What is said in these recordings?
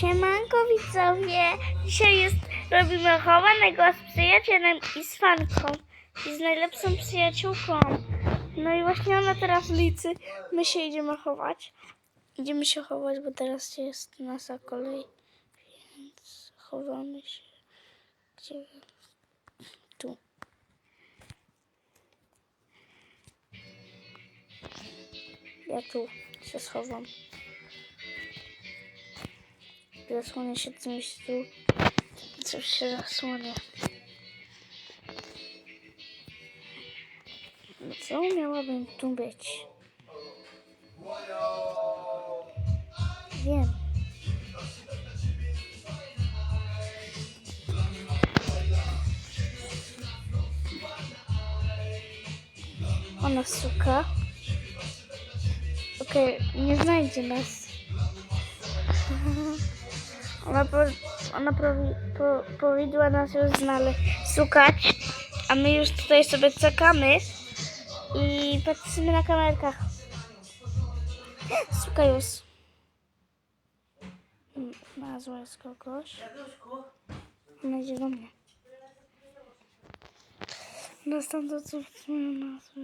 Siemanko widzowie! Dzisiaj jest, robimy chowanego z przyjacielem i z fanką. I z najlepszą przyjaciółką. No i właśnie ona teraz licy. My się idziemy chować. Idziemy się chować, bo teraz jest nasza kolej. Więc chowamy się. Gdzie? Tu. Ja tu się schowam. Zasłonię się czymś tu. Coś się zasłonię. No Co miałabym tu być? Wiem. Ona suka. Okej, nie znajdzie nas. Ona, po, ona powi, po, powiedziała nas już znaleźć, szukać, a my już tutaj sobie czekamy i patrzymy na kamerkach. Suka już. Znalazła jest kogoś. Ona idzie do mnie. Dostał to, co moją nazwę.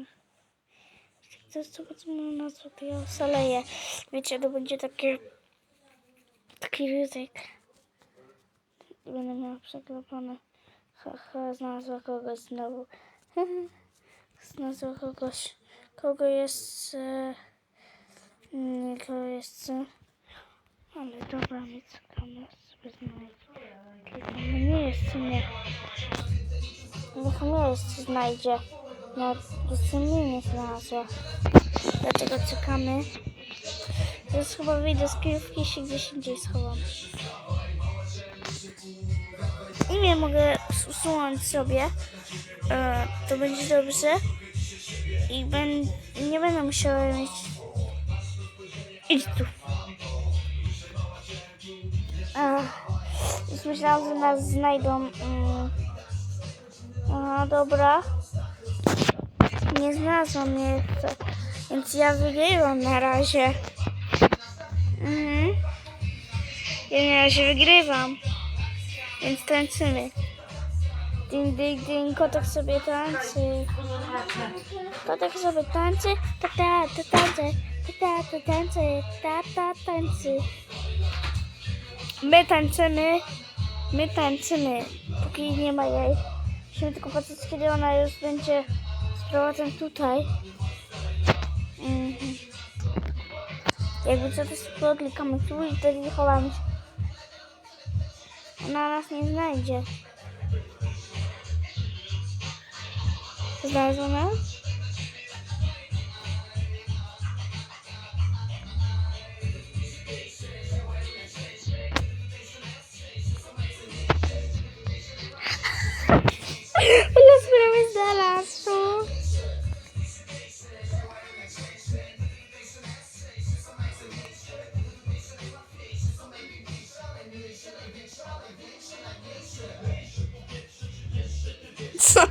Jest to, co moją nazwę, to ja oszaleję. Wiecie, to będzie takie taki ryzyk. Będę miała przeklepane. Haha, znalazła kogoś znowu. znalazła kogoś. Kogo jest... E, nie, kogo jest... E, ale dobra, my czekamy, sobie no nie jest w sumie. Niech mnie jeszcze znajdzie. No, jeszcze mnie nie znalazła. Dlatego czekamy. Teraz chyba wyjdę z kryjówki się gdzieś indziej schowam. Imię mogę usunąć sobie. E, to będzie dobrze. I ben, nie będę musiała mieć... Idź tu. Już myślałam, że nas znajdą. Mm. Aha, dobra. Nie znalazłam mnie. Więc ja wygrywam na razie. Mhm. Ja na razie wygrywam. Więc tańczymy. Ding, ding, ding, kotek sobie tańczy. Kotek sobie tańczy, ta ta, ta tańczy, ta ta, ta tańczy, ta ta tańczy. My tańczymy, my tańczymy, póki nie ma jej. Musimy tylko patrzeć, kiedy ona już będzie z tutaj. Mhm. Jakby co to sobie klikamy tu i wtedy chowamy się. Ona nas nie znajdzie.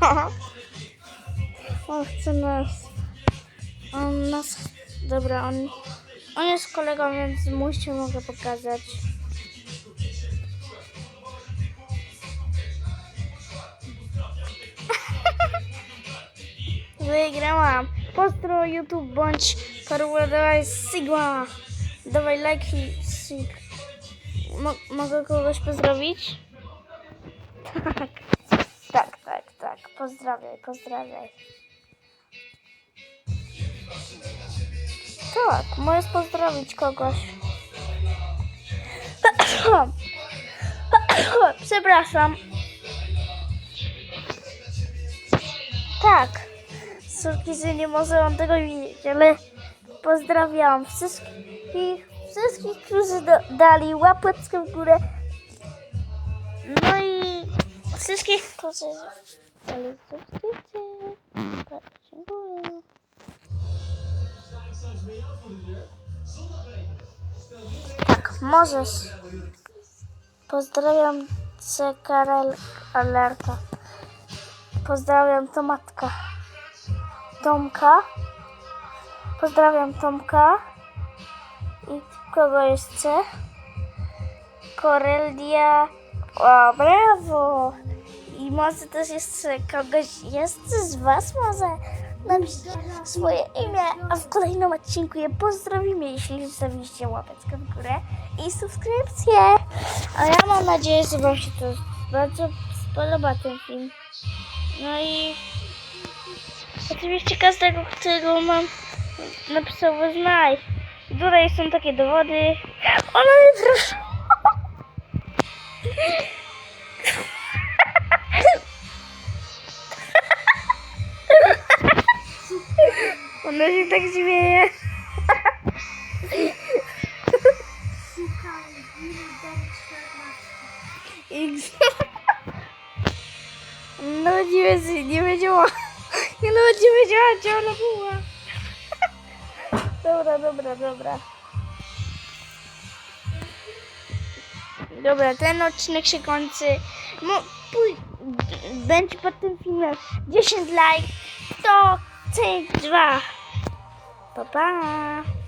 On chce nas. On nas. Dobra, on. On jest kolegą, więc mu się mogę pokazać. Wygrałam. Pozdro YouTube bądź Karula dawaj Sigma. Dawaj like i sig. Mo mogę kogoś pozdrowić? Tak. Pozdrawiaj, pozdrawiaj. Tak, możesz pozdrowić kogoś. Przepraszam. Tak. Córki, że nie może on tego widzieć, ale pozdrawiam wszystkich, wszystkich, którzy do, dali łapeczkę w górę. No i wszystkich, którzy dali subskrypcję. Tak. Tak, możesz. Pozdrawiam cię, Karel Alerta. Pozdrawiam Tomatka. Tomka. Pozdrawiam Tomka. I kogo jeszcze? Korelia. O, brawo! Może też jeszcze kogoś jest z Was może napiszcie swoje imię, a w kolejnym odcinku je pozdrowimy, jeśli zostawiliście łapeczkę w górę i subskrypcję. A ja mam nadzieję, że Wam się to bardzo spodoba ten film. No i oczywiście każdego, którego mam napisał wyznaj. Tutaj są takie dowody. Ona mnie proszę. Ona się tak śmieje. Szukaj Wilden 14. I... No nie wiem, nie wiedziała. Nawet nie wiedziała, gdzie ona była. Dobra, dobra, dobra. Dobra, ten odcinek się kończy. No, pój... Będzie pod tym filmem 10 like, 100, 2. Pa, pa.